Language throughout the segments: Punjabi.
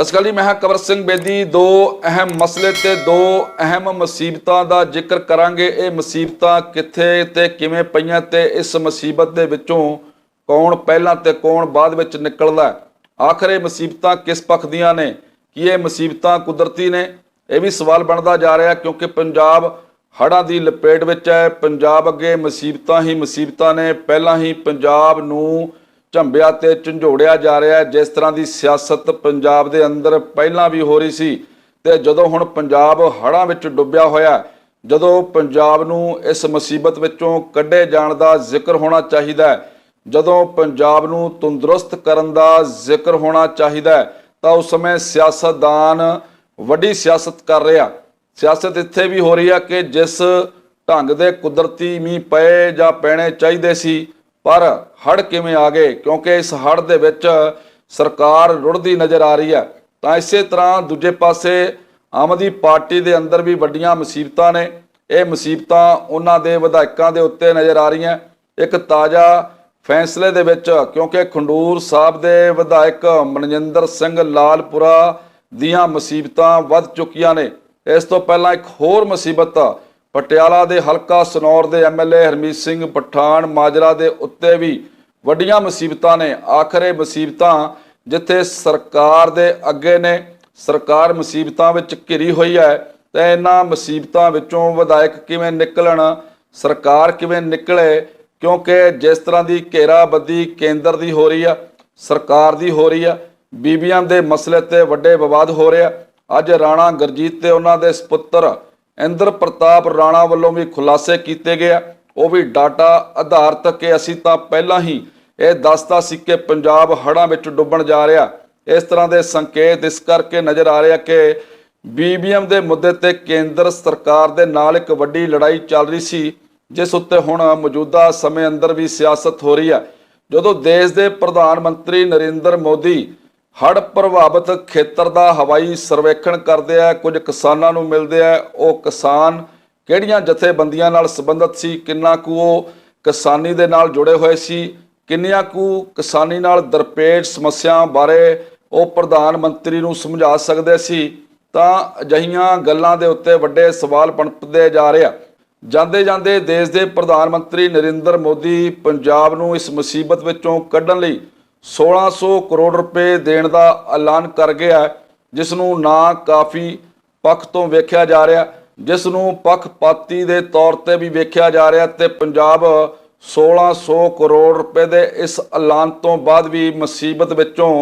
ਸਤਿ ਸ਼੍ਰੀ ਅਕਾਲ ਜੀ, ਮੈਂ ਹਾਂ ਕਵਰ ਸਿੰਘ ਬੇਦੀ। ਦੋ ਅਹਿਮ ਮਸਲੇ ਤੇ ਦੋ ਅਹਿਮ ਮੁਸੀਬਤਾਂ ਦਾ ਜ਼ਿਕਰ ਕਰਾਂਗੇ। ਇਹ ਮੁਸੀਬਤਾਂ ਕਿੱਥੇ ਤੇ ਕਿਵੇਂ ਪਈਆਂ ਤੇ ਇਸ ਮੁਸੀਬਤ ਦੇ ਵਿੱਚੋਂ ਕੌਣ ਪਹਿਲਾਂ ਤੇ ਕੌਣ ਬਾਅਦ ਵਿੱਚ ਨਿਕਲਦਾ ਆਖਰ ਇਹ ਮੁਸੀਬਤਾਂ ਕਿਸ ਪੱਖ ਦੀਆਂ ਨੇ? ਕੀ ਇਹ ਮੁਸੀਬਤਾਂ ਕੁਦਰਤੀ ਨੇ? ਇਹ ਵੀ ਸਵਾਲ ਬਣਦਾ ਜਾ ਰਿਹਾ ਕਿਉਂਕਿ ਪੰਜਾਬ ਹੜ੍ਹਾਂ ਦੀ ਲਪੇਟ ਵਿੱਚ ਹੈ। ਪੰਜਾਬ ਅੱਗੇ ਮੁਸੀਬਤਾਂ ਹੀ ਮੁਸੀਬਤਾਂ ਨੇ। ਪਹਿਲਾਂ ਹੀ ਪੰਜਾਬ ਨੂੰ ਝੰਬਿਆ ਤੇ ਝੰਝੋੜਿਆ ਜਾ ਰਿਹਾ ਹੈ। ਜਿਸ ਤਰ੍ਹਾਂ ਦੀ ਸਿਆਸਤ ਪੰਜਾਬ ਦੇ ਅੰਦਰ ਪਹਿਲਾਂ ਵੀ ਹੋ ਰਹੀ ਸੀ ਤੇ ਜਦੋਂ ਹੁਣ ਪੰਜਾਬ ਹੜ੍ਹਾਂ ਵਿੱਚ ਡੁੱਬਿਆ ਹੋਇਆ ਜਦੋਂ ਪੰਜਾਬ ਨੂੰ ਇਸ ਮੁਸੀਬਤ ਵਿੱਚੋਂ ਕੱਢੇ ਜਾਣ ਦਾ ਜ਼ਿਕਰ ਹੋਣਾ ਚਾਹੀਦਾ ਹੈ, ਜਦੋਂ ਪੰਜਾਬ ਨੂੰ ਤੰਦਰੁਸਤ ਕਰਨ ਦਾ ਜ਼ਿਕਰ ਹੋਣਾ ਚਾਹੀਦਾ ਹੈ, ਤਾਂ ਉਸ ਸਮੇਂ ਸਿਆਸਤਦਾਨ ਵੱਡੀ ਸਿਆਸਤ ਕਰ ਰਿਹਾ ਸਿਆਸਤ ਇੱਥੇ ਵੀ ਹੋ ਰਹੀ ਆ ਕਿ ਜਿਸ ਢੰਗ ਦੇ ਕੁਦਰਤੀ ਮੀਂਹ ਪਏ ਜਾਂ ਪੈਣੇ ਚਾਹੀਦੇ ਸੀ ਪਰ ਹੜ ਕਿਵੇਂ ਆ ਗਏ? ਕਿਉਂਕਿ ਇਸ ਹੜ ਦੇ ਵਿੱਚ ਸਰਕਾਰ ਰੁੜਦੀ ਨਜ਼ਰ ਆ ਰਹੀ ਹੈ। ਤਾਂ ਇਸੇ ਤਰ੍ਹਾਂ ਦੂਜੇ ਪਾਸੇ ਆਮ ਆਦਮੀ ਪਾਰਟੀ ਦੇ ਅੰਦਰ ਵੀ ਵੱਡੀਆਂ ਮੁਸੀਬਤਾਂ ਨੇ। ਇਹ ਮੁਸੀਬਤਾਂ ਉਹਨਾਂ ਦੇ ਵਿਧਾਇਕਾਂ ਦੇ ਉੱਤੇ ਨਜ਼ਰ ਆ ਰਹੀਆਂ। ਇੱਕ ਤਾਜ਼ਾ ਫੈਸਲੇ ਦੇ ਵਿੱਚ ਕਿਉਂਕਿ ਖੰਡੂਰ ਸਾਹਿਬ ਦੇ ਵਿਧਾਇਕ ਮਨਜਿੰਦਰ ਸਿੰਘ ਲਾਲਪੁਰਾ ਦੀਆਂ ਮੁਸੀਬਤਾਂ ਵੱਧ ਚੁੱਕੀਆਂ ਨੇ। ਇਸ ਤੋਂ ਪਹਿਲਾਂ ਇੱਕ ਹੋਰ ਮੁਸੀਬਤ ਪਟਿਆਲਾ ਦੇ ਹਲਕਾ ਸਨੌਰ ਦੇ ਐਮਐਲਏ ਹਰਮੀਤ ਸਿੰਘ ਪਠਾਨ ਮਾਜਰਾ ਦੇ ਉੱਤੇ ਵੀ ਵੱਡੀਆਂ ਮੁਸੀਬਤਾਂ ਨੇ। ਆਖਰੇ ਮੁਸੀਬਤਾਂ ਜਿੱਥੇ ਸਰਕਾਰ ਦੇ ਅੱਗੇ ਨੇ, ਸਰਕਾਰ ਮੁਸੀਬਤਾਂ ਵਿੱਚ ਘਿਰੀ ਹੋਈ ਹੈ ਤੇ ਇਹਨਾਂ ਮੁਸੀਬਤਾਂ ਵਿੱਚੋਂ ਵਿਧਾਇਕ ਕਿਵੇਂ ਨਿਕਲਣ, ਸਰਕਾਰ ਕਿਵੇਂ ਨਿਕਲੇ, ਕਿਉਂਕਿ ਜਿਸ ਤਰ੍ਹਾਂ ਦੀ ਘੇਰਾਬੰਦੀ ਕੇਂਦਰ ਦੀ ਹੋ ਰਹੀ ਆ, ਸਰਕਾਰ ਦੀ ਹੋ ਰਹੀ ਆ, ਬੀਬੀਆਂ ਦੇ ਮਸਲੇ ਤੇ ਵੱਡੇ ਵਿਵਾਦ ਹੋ ਰਿਹਾ ਅੱਜ ਰਾਣਾ ਗਰਜੀਤ ਤੇ ਉਹਨਾਂ ਦੇ ਸੁਪੁੱਤਰ ਇੰਦਰ ਪ੍ਰਤਾਪ ਰਾਣਾ ਵੱਲੋਂ ਵੀ ਖੁਲਾਸੇ ਕੀਤੇ ਗਏ ਆ। ਉਹ ਵੀ ਡਾਟਾ ਆਧਾਰਿਤ ਕਿ ਅਸੀਂ ਤਾਂ ਪਹਿਲਾਂ ਹੀ ਇਹ ਦੱਸਦਾ ਸੀ ਕਿ ਪੰਜਾਬ ਹੜ੍ਹਾਂ ਵਿੱਚ ਡੁੱਬਣ ਜਾ ਰਿਹਾ। ਇਸ ਤਰ੍ਹਾਂ ਦੇ ਸੰਕੇਤ ਇਸ ਕਰਕੇ ਨਜ਼ਰ ਆ ਰਿਹਾ ਕਿ ਬੀਬੀਐਮ ਦੇ ਮੁੱਦੇ ਤੇ ਕੇਂਦਰ ਸਰਕਾਰ ਦੇ ਨਾਲ ਇੱਕ ਵੱਡੀ ਲੜਾਈ ਚੱਲ ਰਹੀ ਸੀ, ਜਿਸ ਉੱਤੇ ਹੁਣ ਮੌਜੂਦਾ ਸਮੇਂ ਅੰਦਰ ਵੀ ਸਿਆਸਤ ਹੋ ਰਹੀ ਹੈ ਜਦੋਂ ਦੇਸ਼ ਦੇ ਪ੍ਰਧਾਨ ਮੰਤਰੀ ਨਰਿੰਦਰ ਮੋਦੀ ਹੜ੍ਹ ਪ੍ਰਭਾਵਿਤ ਖੇਤਰ ਦਾ ਹਵਾਈ ਸਰਵੇਖਣ ਕਰਦੇ ਆ, ਕੁਝ ਕਿਸਾਨਾਂ ਨੂੰ ਮਿਲਦੇ ਆ, ਉਹ ਕਿਸਾਨ ਕਿਹੜੀਆਂ ਜਥੇਬੰਦੀਆਂ ਨਾਲ ਸੰਬੰਧਿਤ ਸੀ, ਕਿੰਨਾ ਕੁ ਉਹ ਕਿਸਾਨੀ ਦੇ ਨਾਲ ਜੁੜੇ ਹੋਏ ਸੀ, ਕਿੰਨੀਆਂ ਕੁ ਕਿਸਾਨੀ ਨਾਲ ਦਰਪੇਸ਼ ਸਮੱਸਿਆ ਬਾਰੇ ਉਹ ਪ੍ਰਧਾਨ ਮੰਤਰੀ ਨੂੰ ਸਮਝਾ ਸਕਦੇ ਸੀ, ਤਾਂ ਅਜਿਹੀਆਂ ਗੱਲਾਂ ਦੇ ਉੱਤੇ ਵੱਡੇ ਸਵਾਲ ਪਣਪਦੇ ਜਾ ਰਿਹਾ ਜਾਂਦੇ ਜਾਂਦੇ ਦੇਸ਼ ਦੇ ਪ੍ਰਧਾਨ ਮੰਤਰੀ ਨਰਿੰਦਰ ਮੋਦੀ ਪੰਜਾਬ ਨੂੰ ਇਸ ਮੁਸੀਬਤ ਵਿੱਚੋਂ ਕੱਢਣ ਲਈ 1600 ਕਰੋੜ ਰੁਪਏ ਦੇਣ ਦਾ ਐਲਾਨ ਕਰ ਗਿਆ ਜਿਸ ਨੂੰ ਨਾ ਕਾਫੀ ਪੱਖ ਤੋਂ ਵੇਖਿਆ ਜਾ ਰਿਹਾ ਜਿਸ ਨੂੰ ਪੱਖਪਾਤੀ ਦੇ ਤੌਰ ਤੇ ਵੀ ਵੇਖਿਆ ਜਾ ਰਿਹਾ ਤੇ ਪੰਜਾਬ 1600 ਕਰੋੜ ਰੁਪਏ ਦੇ ਇਸ ਐਲਾਨ ਤੋਂ ਬਾਅਦ ਵੀ ਮੁਸੀਬਤ ਵਿੱਚੋਂ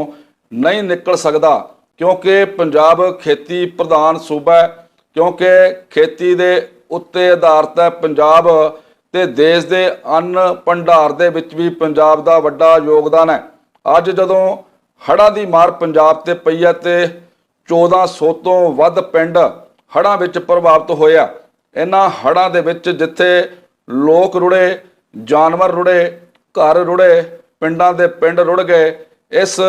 ਨਹੀਂ ਨਿਕਲ ਸਕਦਾ, ਕਿਉਂਕਿ ਪੰਜਾਬ ਖੇਤੀ ਪ੍ਰਧਾਨ ਸੂਬਾ ਹੈ, ਕਿਉਂਕਿ ਖੇਤੀ ਦੇ ਉੱਤੇ ਆਧਾਰਿਤ ਹੈ ਪੰਜਾਬ ਤੇ ਦੇਸ਼ ਦੇ ਅੰਨ ਭੰਡਾਰ ਦੇ ਵਿੱਚ ਵੀ ਪੰਜਾਬ ਦਾ ਵੱਡਾ ਯੋਗਦਾਨ ਹੈ। ਅੱਜ ਜਦੋਂ ਹੜ੍ਹਾਂ ਦੀ ਮਾਰ ਪੰਜਾਬ ਤੇ ਪਈ ਹੈ ਤੇ 1400 ਤੋਂ ਵੱਧ ਪਿੰਡ ਹੜ੍ਹਾਂ ਵਿੱਚ ਪ੍ਰਭਾਵਿਤ ਹੋਇਆ ਇਹਨਾਂ ਹੜ੍ਹਾਂ ਦੇ ਵਿੱਚ ਜਿੱਥੇ ਲੋਕ ਰੁੜੇ, ਜਾਨਵਰ ਰੁੜੇ, ਘਰ ਰੁੜੇ, ਪਿੰਡਾਂ ਦੇ ਪਿੰਡ ਰੁੜ ਗਏ, ਇਸ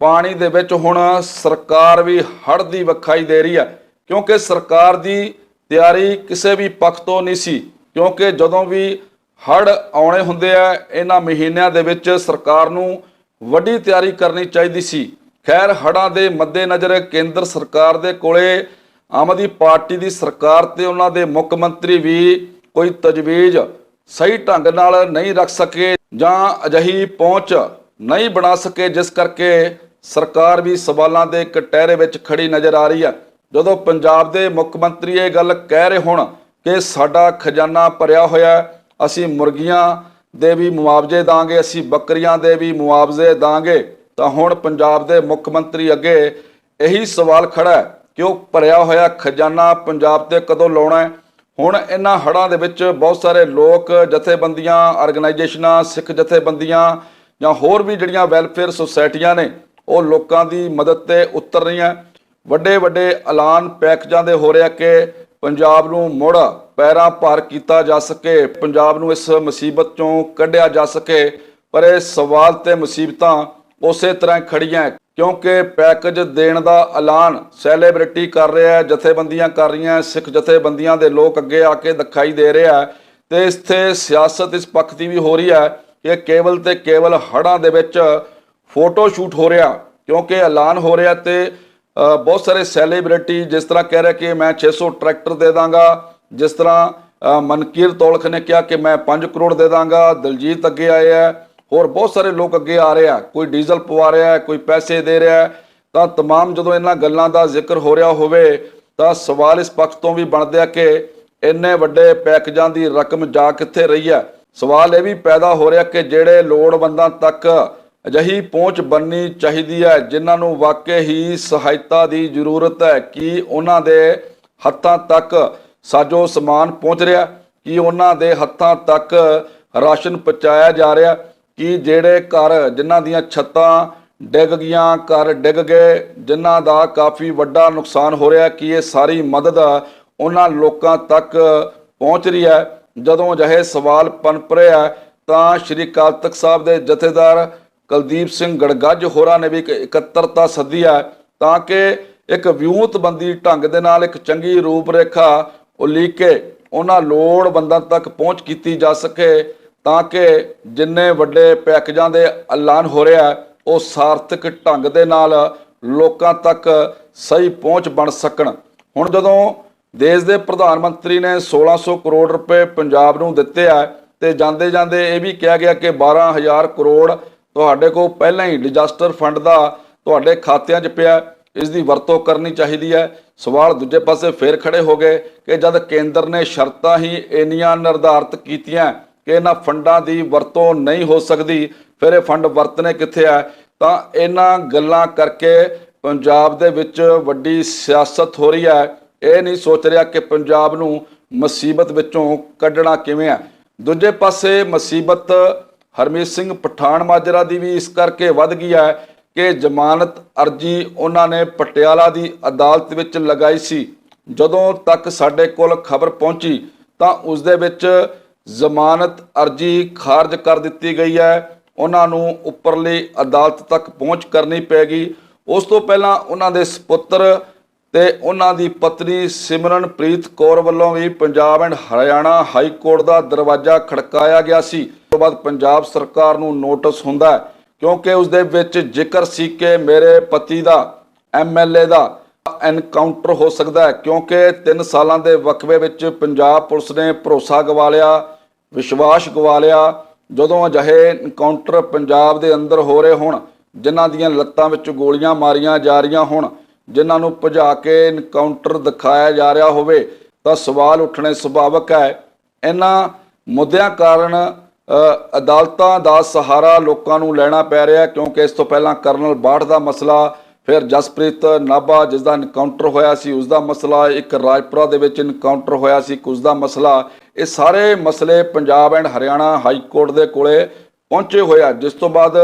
ਪਾਣੀ ਦੇ ਵਿੱਚ ਹੁਣ ਸਰਕਾਰ ਵੀ ਹੜ੍ਹ ਦੀ ਵਿਖਾਈ ਦੇ ਰਹੀ ਹੈ ਕਿਉਂਕਿ ਸਰਕਾਰ ਦੀ ਤਿਆਰੀ ਕਿਸੇ ਵੀ ਪੱਖ ਤੋਂ ਨਹੀਂ ਸੀ, ਕਿਉਂਕਿ ਜਦੋਂ ਵੀ ਹੜ੍ਹ ਆਉਣੇ ਹੁੰਦੇ ਆ, ਇਹਨਾਂ ਮਹੀਨਿਆਂ ਦੇ ਵਿੱਚ ਸਰਕਾਰ ਨੂੰ ਵੱਡੀ ਤਿਆਰੀ ਕਰਨੀ ਚਾਹੀਦੀ ਸੀ। ਖੈਰ, ਹੜ੍ਹਾਂ ਦੇ ਮੱਦੇਨਜ਼ਰ ਕੇਂਦਰ ਸਰਕਾਰ ਦੇ ਕੋਲੇ ਆਮ ਆਦਮੀ ਪਾਰਟੀ ਦੀ ਸਰਕਾਰ ਤੇ ਉਹਨਾਂ ਦੇ ਮੁੱਖ ਮੰਤਰੀ ਵੀ ਕੋਈ ਤਜਵੀਜ਼ ਸਹੀ ਢੰਗ ਨਾਲ ਨਹੀਂ ਰੱਖ ਸਕੇ ਜਾਂ ਅਜਿਹੀ ਪਹੁੰਚ ਨਹੀਂ ਬਣਾ ਸਕੇ, ਜਿਸ ਕਰਕੇ ਸਰਕਾਰ ਵੀ ਸਵਾਲਾਂ ਦੇ ਕਟਹਿਰੇ ਵਿੱਚ ਖੜੀ ਨਜ਼ਰ ਆ ਰਹੀ ਹੈ। ਜਦੋਂ ਪੰਜਾਬ ਦੇ ਮੁੱਖ ਮੰਤਰੀ ਇਹ ਗੱਲ ਕਹਿ ਰਹੇ ਹੋਣ ਕਿ ਸਾਡਾ ਖਜ਼ਾਨਾ ਭਰਿਆ ਹੋਇਆ ਅਸੀਂ ਮੁਰਗੀਆਂ ਦੇ ਵੀ ਮੁਆਵਜ਼ੇ ਦਾਂਗੇ, ਅਸੀਂ ਬੱਕਰੀਆਂ ਦੇ ਵੀ ਮੁਆਵਜ਼ੇ ਦਾਂਗੇ, ਤਾਂ ਹੁਣ ਪੰਜਾਬ ਦੇ ਮੁੱਖ ਮੰਤਰੀ ਅੱਗੇ ਇਹੀ ਸਵਾਲ ਖੜਾ ਹੈ ਕਿ ਉਹ ਭਰਿਆ ਹੋਇਆ ਖਜ਼ਾਨਾ ਪੰਜਾਬ ਤੇ ਕਦੋਂ ਲਾਉਣਾ ਹੈ? ਹੁਣ ਇਹਨਾਂ ਹੜ੍ਹਾਂ ਦੇ ਵਿੱਚ ਬਹੁਤ ਸਾਰੇ ਲੋਕ, ਜਥੇਬੰਦੀਆਂ ਆਰਗੇਨਾਈਜੇਸ਼ਨਾਂ ਸਿੱਖ ਜਥੇਬੰਦੀਆਂ ਜਾਂ ਹੋਰ ਵੀ ਜਿਹੜੀਆਂ ਵੈਲਫੇਅਰ ਸੁਸਾਇਟੀਆਂ ਨੇ, ਉਹ ਲੋਕਾਂ ਦੀ ਮਦਦ ਤੇ ਉਤਰ ਰਹੀਆਂ। ਵੱਡੇ ਵੱਡੇ ਐਲਾਨ ਪੈਕਜਾਂ ਦੇ ਹੋ ਰਿਹਾ ਕਿ ਪੰਜਾਬ ਨੂੰ ਮੁੜ ਪੈਰਾਂ ਭਾਰ ਕੀਤਾ ਜਾ ਸਕੇ, ਪੰਜਾਬ ਨੂੰ ਇਸ ਮੁਸੀਬਤ ਚੋਂ ਕੱਢਿਆ ਜਾ ਸਕੇ, ਪਰ ਇਹ ਸਵਾਲ ਤੇ ਮੁਸੀਬਤਾਂ ਉਸੇ ਤਰ੍ਹਾਂ ਖੜੀਆਂ ਕਿਉਂਕਿ ਪੈਕੇਜ ਦੇਣ ਦਾ ਐਲਾਨ ਸੈਲੀਬ੍ਰਿਟੀ ਕਰ ਰਿਹਾ ਹੈ, ਜਥੇਬੰਦੀਆਂ ਕਰ ਰਹੀਆਂ, ਸਿੱਖ ਜਥੇਬੰਦੀਆਂ ਦੇ ਲੋਕ ਅੱਗੇ ਆ ਕੇ ਦਿਖਾਈ ਦੇ ਰਿਹਾ ਹੈ, ਤੇ ਇੱਥੇ ਸਿਆਸਤ ਇਸ ਪੱਖ ਦੀ ਵੀ ਹੋ ਰਹੀ ਹੈ ਕਿ ਕੇਵਲ ਤੇ ਕੇਵਲ ਹੜ੍ਹਾਂ ਦੇ ਵਿੱਚ ਫੋਟੋ ਸ਼ੂਟ ਹੋ ਰਿਹਾ, ਕਿਉਂਕਿ ਐਲਾਨ ਹੋ ਰਿਹਾ ਤੇ ਬਹੁਤ ਸਾਰੇ ਸੈਲੀਬ੍ਰਿਟੀ ਜਿਸ ਤਰ੍ਹਾਂ ਕਹਿ ਰਿਹਾ ਕਿ ਮੈਂ 600 ਟਰੈਕਟਰ ਦੇ ਦਾਂਗਾ ਜਿਸ ਤਰ੍ਹਾਂ ਅ, ਮਨਕੀਰ ਤੌਲਖ ਨੇ ਕਿਹਾ ਕਿ ਮੈਂ 5 ਕਰੋੜ ਦੇ ਦਾਂਗਾ ਦਲਜੀਤ ਅੱਗੇ ਆਏ ਹੈ ਹੋਰ ਬਹੁਤ ਸਾਰੇ ਲੋਕ ਅੱਗੇ ਆ ਰਹੇ ਆ ਕੋਈ ਡੀਜ਼ਲ ਪਵਾ ਰਿਹਾ ਹੈ ਕੋਈ ਪੈਸੇ ਦੇ ਰਿਹਾ ਹੈ ਤਾਂ तमाम ਜਦੋਂ ਇਹਨਾਂ ਗੱਲਾਂ ਦਾ ਜ਼ਿਕਰ ਹੋ ਰਿਹਾ ਹੋਵੇ ਤਾਂ ਸਵਾਲ ਇਸ ਪੱਖ ਤੋਂ ਵੀ ਬਣਦੇ ਆ ਕਿ ਇੰਨੇ ਵੱਡੇ ਪੈਕੇਜਾਂ ਦੀ ਰਕਮ ਜਾ ਕਿੱਥੇ ਰਹੀ ਹੈ ਸਵਾਲ ਇਹ ਵੀ ਪੈਦਾ ਹੋ ਰਿਹਾ ਕਿ ਜਿਹੜੇ ਲੋੜਵੰਦਾਂ ਤੱਕ ਅਜਿਹੀ ਪਹੁੰਚ ਬਣਨੀ ਚਾਹੀਦੀ ਹੈ ਜਿਨ੍ਹਾਂ ਨੂੰ ਵਾਕਈ ਹੀ ਸਹਾਇਤਾ ਦੀ ਜ਼ਰੂਰਤ ਹੈ ਕਿ ਉਹਨਾਂ ਦੇ ਹੱਥਾਂ ਤੱਕ ਸਾਜੋ ਸਮਾਨ ਪਹੁੰਚ ਰਿਹਾ ਕਿ ਉਹਨਾਂ ਦੇ ਹੱਥਾਂ ਤੱਕ ਰਾਸ਼ਨ ਪਹੁੰਚਾਇਆ ਜਾ ਰਿਹਾ ਕਿ ਜਿਹੜੇ ਘਰ ਜਿਨ੍ਹਾਂ ਦੀਆਂ ਛੱਤਾਂ ਡਿੱਗ ਗਈਆਂ ਘਰ ਡਿੱਗ ਗਏ ਜਿਨ੍ਹਾਂ ਦਾ ਕਾਫੀ ਵੱਡਾ ਨੁਕਸਾਨ ਹੋ ਰਿਹਾ ਕਿ ਇਹ ਸਾਰੀ ਮਦਦ ਉਹਨਾਂ ਲੋਕਾਂ ਤੱਕ ਪਹੁੰਚ ਰਹੀ ਹੈ। ਜਦੋਂ ਅਜਿਹੇ ਸਵਾਲ ਪਨਪ ਰਿਹਾ ਹੈ, ਤਾਂ ਸ਼੍ਰੀ ਅਕਾਲ ਤਖਤ ਸਾਹਿਬ ਦੇ ਜਥੇਦਾਰ ਕੁਲਦੀਪ ਸਿੰਘ ਗੜਗੱਜ ਹੋਰਾਂ ਨੇ ਵੀ ਇੱਕ ਇਕੱਤਰਤਾ ਸੱਦੀ ਹੈ ਤਾਂ ਕਿ ਇੱਕ ਵਿਉਂਤਬੰਦੀ ਢੰਗ ਦੇ ਨਾਲ ਇੱਕ ਚੰਗੀ ਰੂਪਰੇਖਾ ਉਲੀਕ ਕੇ ਉਹਨਾਂ ਲੋੜਵੰਦਾਂ ਤੱਕ ਪਹੁੰਚ ਕੀਤੀ ਜਾ ਸਕੇ ਤਾਂ ਕਿ ਜਿੰਨੇ ਵੱਡੇ ਪੈਕੇਜਾਂ ਦੇ ਐਲਾਨ ਹੋ ਰਿਹਾ ਉਹ ਸਾਰਥਕ ਢੰਗ ਦੇ ਨਾਲ ਲੋਕਾਂ ਤੱਕ ਸਹੀ ਪਹੁੰਚ ਬਣ ਸਕਣ। ਹੁਣ ਜਦੋਂ ਦੇਸ਼ ਦੇ ਪ੍ਰਧਾਨ ਮੰਤਰੀ ਨੇ 1600 ਕਰੋੜ ਰੁਪਏ ਪੰਜਾਬ ਨੂੰ ਦਿੱਤੇ ਆ ਤੇ ਜਾਂਦੇ ਜਾਂਦੇ ਇਹ ਵੀ ਕਿਹਾ ਗਿਆ ਕਿ 12000 ਕਰੋੜ ਤੁਹਾਡੇ ਕੋਲ ਪਹਿਲਾਂ ਹੀ ਡਿਜ਼ਾਸਟਰ ਫੰਡ ਦਾ ਤੁਹਾਡੇ ਖਾਤਿਆਂ 'ਚ ਪਿਆ। ਇਸ ਦੀ ਵਰਤੋਂ ਕਰਨੀ ਚਾਹੀਦੀ ਹੈ। ਸਵਾਲ ਦੂਜੇ ਪਾਸੇ ਫੇਰ ਖੜੇ ਹੋ ਗਏ ਕਿ ਜਦ ਕੇਂਦਰ ਨੇ ਸ਼ਰਤਾਂ ਹੀ ਇੰਨੀਆਂ ਨਿਰਧਾਰਤ ਕੀਤੀਆਂ ਕਿ ਇਹਨਾਂ ਫੰਡਾਂ ਦੀ ਵਰਤੋਂ ਨਹੀਂ ਹੋ ਸਕਦੀ, ਫਿਰ ਇਹ ਫੰਡ ਵਰਤਨੇ ਕਿੱਥੇ ਆ? ਤਾਂ ਇਹਨਾਂ ਗੱਲਾਂ ਕਰਕੇ ਪੰਜਾਬ ਦੇ ਵਿੱਚ ਵੱਡੀ ਸਿਆਸਤ ਹੋ ਰਹੀ ਹੈ। ਇਹ ਨਹੀਂ ਸੋਚ ਰਿਹਾ ਕਿ ਪੰਜਾਬ ਨੂੰ ਮੁਸੀਬਤ ਵਿੱਚੋਂ ਕੱਢਣਾ ਕਿਵੇਂ ਹੈ ਦੂਜੇ ਪਾਸੇ ਮੁਸੀਬਤ ਹਰਮੀਤ ਸਿੰਘ ਪਠਾਨ ਮਾਜਰਾ ਦੀ ਵੀ ਇਸ ਕਰਕੇ ਵੱਧ ਗਈ ਹੈ ਕਿ ਜ਼ਮਾਨਤ ਅਰਜੀ ਉਹਨਾਂ ਨੇ ਪਟਿਆਲਾ ਦੀ ਅਦਾਲਤ ਵਿੱਚ ਲਗਾਈ ਸੀ। ਜਦੋਂ ਤੱਕ ਸਾਡੇ ਕੋਲ ਖਬਰ ਪਹੁੰਚੀ, ਤਾਂ ਉਸ ਦੇ ਵਿੱਚ ਜ਼ਮਾਨਤ ਅਰਜੀ ਖਾਰਜ ਕਰ ਦਿੱਤੀ ਗਈ ਹੈ। ਉਹਨਾਂ ਨੂੰ ਉੱਪਰਲੀ ਅਦਾਲਤ ਤੱਕ ਪਹੁੰਚ ਕਰਨੀ ਪੈਗੀ ਉਸ ਤੋਂ ਪਹਿਲਾਂ ਉਹਨਾਂ ਦੇ ਸੁਪੁੱਤਰ ਤੇ ਉਹਨਾਂ ਦੀ ਪਤਨੀ ਸਿਮਰਨਪ੍ਰੀਤ ਕੌਰ ਵੱਲੋਂ ਵੀ Punjab and Haryana high court ਦਾ ਦਰਵਾਜ਼ਾ ਖੜਕਾਇਆ ਗਿਆ ਸੀ। ਉਸ ਤੋਂ ਬਾਅਦ ਪੰਜਾਬ ਸਰਕਾਰ ਨੂੰ ਨੋਟਿਸ ਹੁੰਦਾ ਹੈ ਕਿਉਂਕਿ ਉਸ ਦੇ ਵਿੱਚ ਜ਼ਿਕਰ ਸੀ ਕਿ ਮੇਰੇ ਪਤੀ ਦਾ ਐਮਐਲਏ ਦਾ ਐਨਕਾਊਂਟਰ ਹੋ ਸਕਦਾ ਹੈ, ਕਿਉਂਕਿ 3 ਸਾਲਾਂ ਦੇ ਵਕਫੇ ਵਿੱਚ ਪੰਜਾਬ ਪੁਲਿਸ ਨੇ ਭਰੋਸਾ ਗਵਾ ਲਿਆ ਵਿਸ਼ਵਾਸ ਗਵਾ ਲਿਆ ਜਦੋਂ ਅਜਿਹੇ ਐਨਕਾਊਂਟਰ ਪੰਜਾਬ ਦੇ ਅੰਦਰ ਹੋ ਰਹੇ ਹੋਣ, ਜਿਨ੍ਹਾਂ ਦੀਆਂ ਲੱਤਾਂ ਵਿੱਚ ਗੋਲੀਆਂ ਮਾਰੀਆਂ ਜਾ ਰਹੀਆਂ ਹੋਣ, ਜਿਨ੍ਹਾਂ ਨੂੰ ਭਜਾ ਕੇ ਐਨਕਾਊਂਟਰ ਦਿਖਾਇਆ ਜਾ ਰਿਹਾ ਹੋਵੇ, ਤਾਂ ਸਵਾਲ ਉੱਠਣੇ ਸੁਭਾਵਕ ਹੈ। ਇਹਨਾਂ ਮੁੱਦਿਆਂ ਕਾਰਨ ਅਦਾਲਤਾਂ ਦਾ ਸਹਾਰਾ ਲੋਕਾਂ ਨੂੰ ਲੈਣਾ ਪੈ ਰਿਹਾ ਕਿਉਂਕਿ ਇਸ ਤੋਂ ਪਹਿਲਾਂ ਕਰਨਲ ਬਾਠ ਦਾ ਮਸਲਾ, ਫਿਰ ਜਸਪ੍ਰੀਤ ਨਾਭਾ ਜਿਸ ਦਾ ਐਨਕਾਊਂਟਰ ਹੋਇਆ ਸੀ, ਉਸ ਦਾ ਮਸਲਾ, ਇੱਕ ਰਾਜਪੁਰਾ ਦੇ ਵਿੱਚ ਇਨਕਾਊਂਟਰ ਹੋਇਆ ਸੀ ਕੁਝ ਦਾ ਮਸਲਾ। ਇਹ ਸਾਰੇ ਮਸਲੇ Punjab and Haryana high court ਦੇ ਕੋਲੇ ਪਹੁੰਚੇ ਹੋਏ ਆ, ਜਿਸ ਤੋਂ ਬਾਅਦ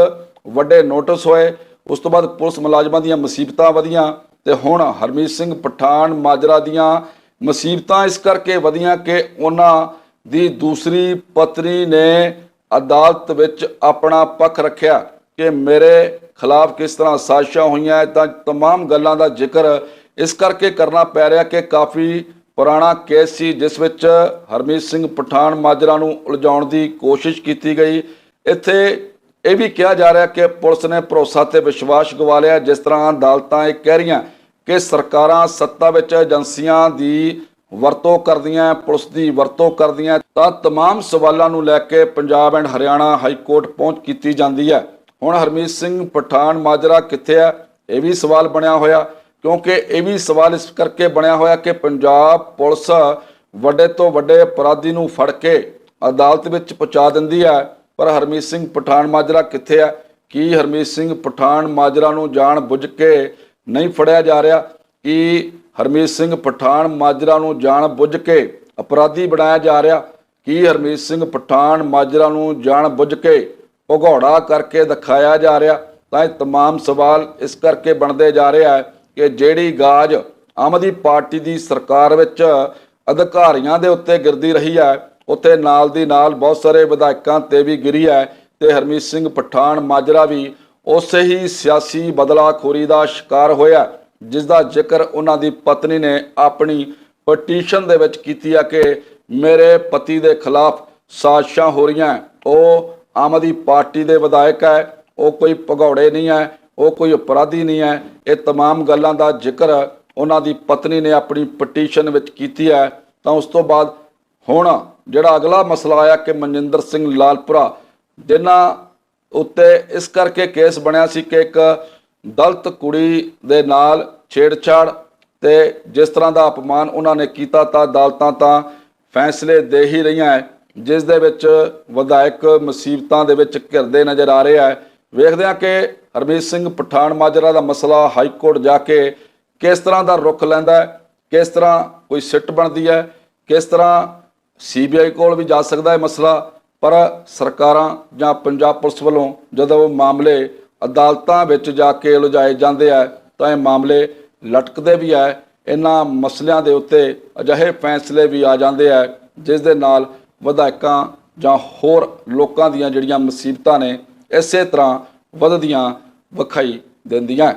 ਵੱਡੇ ਨੋਟਿਸ ਹੋਏ। ਉਸ ਤੋਂ ਬਾਅਦ ਪੁਲਿਸ ਮੁਲਾਜ਼ਮਾਂ ਦੀਆਂ ਮੁਸੀਬਤਾਂ ਵਧੀਆਂ ਤੇ ਹੁਣ ਹਰਮੀਤ ਸਿੰਘ ਪਠਾਨ ਮਾਜਰਾ ਦੀਆਂ ਮੁਸੀਬਤਾਂ ਇਸ ਕਰਕੇ ਵਧੀਆਂ ਕਿ ਉਹਨਾਂ ਦੀ ਦੂਸਰੀ ਪਤਨੀ ਨੇ ਅਦਾਲਤ ਵਿੱਚ ਆਪਣਾ ਪੱਖ ਰੱਖਿਆ ਕਿ ਮੇਰੇ ਖਿਲਾਫ ਕਿਸ ਤਰ੍ਹਾਂ ਸਾਜ਼ਿਸ਼ਾਂ ਹੋਈਆਂ ਹੈ ਤਾਂ तमाम ਗੱਲਾਂ ਦਾ ਜ਼ਿਕਰ ਇਸ ਕਰਕੇ ਕਰਨਾ ਪੈ ਰਿਹਾ ਕਿ ਕਾਫੀ ਪੁਰਾਣਾ ਕੇਸ ਸੀ ਜਿਸ ਵਿੱਚ ਹਰਮੀਤ ਸਿੰਘ ਪਠਾਨ ਮਾਜਰਾ ਨੂੰ ਉਲਝਾਉਣ ਦੀ ਕੋਸ਼ਿਸ਼ ਕੀਤੀ ਗਈ ਇੱਥੇ ਇਹ ਵੀ ਕਿਹਾ ਜਾ ਰਿਹਾ ਕਿ ਪੁਲਿਸ ਨੇ ਭਰੋਸਾ ਤੇ ਵਿਸ਼ਵਾਸ ਗਵਾ ਲਿਆ ਜਿਸ ਤਰ੍ਹਾਂ ਅਦਾਲਤਾਂ ਇਹ ਕਹਿ ਰਹੀਆਂ ਕਿ ਸਰਕਾਰਾਂ ਸੱਤਾ ਵਿੱਚ ਏਜੰਸੀਆਂ ਦੀ ਵਰਤੋਂ ਕਰਦੀਆਂ ਪੁਲਿਸ ਦੀ ਵਰਤੋਂ ਕਰਦੀਆਂ ਤਾਂ तमाम ਸਵਾਲਾਂ ਨੂੰ ਲੈ ਕੇ Punjab and Haryana high court ਪਹੁੰਚ ਕੀਤੀ ਜਾਂਦੀ ਹੈ ਹੁਣ ਹਰਮੀਤ ਸਿੰਘ ਪਠਾਨ ਮਾਜਰਾ ਕਿੱਥੇ ਹੈ ਇਹ ਵੀ ਸਵਾਲ ਬਣਿਆ ਹੋਇਆ ਕਿਉਂਕਿ ਇਹ ਵੀ ਸਵਾਲ ਇਸ ਕਰਕੇ ਬਣਿਆ ਹੋਇਆ ਕਿ ਪੰਜਾਬ ਪੁਲਿਸ ਵੱਡੇ ਤੋਂ ਵੱਡੇ ਅਪਰਾਧੀ ਨੂੰ ਫੜ ਕੇ ਅਦਾਲਤ ਵਿੱਚ ਪਹੁੰਚਾ ਦਿੰਦੀ ਹੈ ਪਰ ਹਰਮੀਤ ਸਿੰਘ ਪਠਾਨ ਮਾਜਰਾ ਕਿੱਥੇ ਹੈ ਕੀ ਹਰਮੀਤ ਸਿੰਘ ਪਠਾਨ ਮਾਜਰਾ ਨੂੰ ਜਾਣ ਬੁੱਝ ਕੇ ਨਹੀਂ ਫੜਿਆ ਜਾ ਰਿਹਾ ਕਿ ਹਰਮੀਤ ਸਿੰਘ ਪਠਾਨ ਮਾਜਰਾ ਨੂੰ ਜਾਣ ਬੁੱਝ ਕੇ ਅਪਰਾਧੀ ਬਣਾਇਆ ਜਾ ਰਿਹਾ ਕੀ ਹਰਮੀਤ ਸਿੰਘ ਪਠਾਨ ਮਾਜਰਾ ਨੂੰ ਜਾਣ ਬੁੱਝ ਕੇ ਭਗੌੜਾ ਕਰਕੇ ਦਿਖਾਇਆ ਜਾ ਰਿਹਾ ਤਾਂ ਇਹ तमाम ਸਵਾਲ ਇਸ ਕਰਕੇ ਬਣਦੇ ਜਾ ਰਿਹਾ ਹੈ ਕਿ ਜਿਹੜੀ ਗਾਜ ਆਮ ਆਦਮੀ ਪਾਰਟੀ ਦੀ ਸਰਕਾਰ ਵਿੱਚ ਅਧਿਕਾਰੀਆਂ ਦੇ ਉੱਤੇ ਗਿਰਦੀ ਰਹੀ ਹੈ ਉੱਥੇ ਨਾਲ ਦੀ ਨਾਲ ਬਹੁਤ ਸਾਰੇ ਵਿਧਾਇਕਾਂ ਤੇ ਵੀ ਗਿਰੀ ਹੈ ਤੇ ਹਰਮੀਤ ਸਿੰਘ ਪਠਾਨ ਮਾਜਰਾ ਵੀ ਉਸੇ ਹੀ ਸਿਆਸੀ ਬਦਲਾਖੋਰੀ ਦਾ ਸ਼ਿਕਾਰ ਹੋਇਆ ਜਿਸ ਦਾ ਜ਼ਿਕਰ ਉਹਨਾਂ ਦੀ ਪਤਨੀ ਨੇ ਆਪਣੀ ਪਟੀਸ਼ਨ ਦੇ ਵਿੱਚ ਕੀਤੀ ਹੈ ਕਿ ਮੇਰੇ ਪਤੀ ਦੇ ਖਿਲਾਫ ਸਾਜ਼ਿਸ਼ਾਂ ਹੋ ਰਹੀਆਂ ਹੈ। ਉਹ ਆਮ ਆਦਮੀ ਪਾਰਟੀ ਦੇ ਵਿਧਾਇਕ ਹੈ ਉਹ ਕੋਈ ਭਗੌੜੇ ਨਹੀਂ ਹੈ ਉਹ ਕੋਈ ਅਪਰਾਧੀ ਨਹੀਂ ਹੈ ਇਹ तमाम ਗੱਲਾਂ ਦਾ ਜ਼ਿਕਰ ਉਹਨਾਂ ਦੀ ਪਤਨੀ ਨੇ ਆਪਣੀ ਪਟੀਸ਼ਨ ਵਿੱਚ ਕੀਤੀ ਹੈ ਤਾਂ ਉਸ ਤੋਂ ਬਾਅਦ ਹੁਣ ਜਿਹੜਾ ਅਗਲਾ ਮਸਲਾ ਆਇਆ ਕਿ ਮਨਜਿੰਦਰ ਸਿੰਘ ਲਾਲਪੁਰਾ ਜਿਨ੍ਹਾਂ ਉੱਤੇ ਇਸ ਕਰਕੇ ਕੇਸ ਬਣਿਆ ਸੀ ਕਿ ਇੱਕ ਦਲਤ ਕੁੜੀ ਦੇ ਨਾਲ ਛੇੜਛਾੜ ਤੇ ਜਿਸ ਤਰ੍ਹਾਂ ਦਾ ਅਪਮਾਨ ਉਹਨਾਂ ਨੇ ਕੀਤਾ ਤਾਂ ਅਦਾਲਤਾਂ ਤਾਂ ਫੈਸਲੇ ਦੇ ਹੀ ਰਹੀਆਂ ਹੈ ਜਿਸ ਦੇ ਵਿੱਚ ਵਿਧਾਇਕ ਮੁਸੀਬਤਾਂ ਦੇ ਵਿੱਚ ਘਿਰਦੇ ਨਜ਼ਰ ਆ ਰਿਹਾ ਹੈ ਵੇਖਦੇ ਹਾਂ ਕਿ ਹਰਮੀਤ ਸਿੰਘ ਪਠਾਨ ਮਾਜਰਾ ਦਾ ਮਸਲਾ ਹਾਈ ਕੋਰਟ ਜਾ ਕੇ ਕਿਸ ਤਰ੍ਹਾਂ ਦਾ ਰੁਖ ਲੈਂਦਾ ਹੈ ਕਿਸ ਤਰ੍ਹਾਂ ਕੋਈ ਸਿੱਟ ਬਣਦੀ ਹੈ ਕਿਸ ਤਰ੍ਹਾਂ ਸੀਬੀਆਈ ਕੋਲ ਵੀ ਜਾ ਸਕਦਾ ਹੈ ਮਸਲਾ। ਪਰ ਸਰਕਾਰਾਂ ਜਾਂ ਪੰਜਾਬ ਪੁਲਿਸ ਵੱਲੋਂ ਜਦੋਂ ਮਾਮਲੇ ਅਦਾਲਤਾਂ ਵਿੱਚ ਜਾ ਕੇ ਲੁਝਾਏ ਜਾਂਦੇ ਆ, ਤਾਂ ਇਹ ਮਾਮਲੇ ਲਟਕਦੇ ਵੀ ਹੈ ਇਹਨਾਂ ਮਸਲਿਆਂ ਦੇ ਉੱਤੇ ਅਜਿਹੇ ਫੈਸਲੇ ਵੀ ਆ ਜਾਂਦੇ ਆ, ਜਿਸ ਦੇ ਨਾਲ ਵਿਧਾਇਕਾਂ ਜਾਂ ਹੋਰ ਲੋਕਾਂ ਦੀਆਂ ਜਿਹੜੀਆਂ ਮੁਸੀਬਤਾਂ ਨੇ, ਇਸੇ ਤਰ੍ਹਾਂ ਵੱਧਦੀਆਂ ਵਿਖਾਈ ਦਿੰਦੀਆਂ।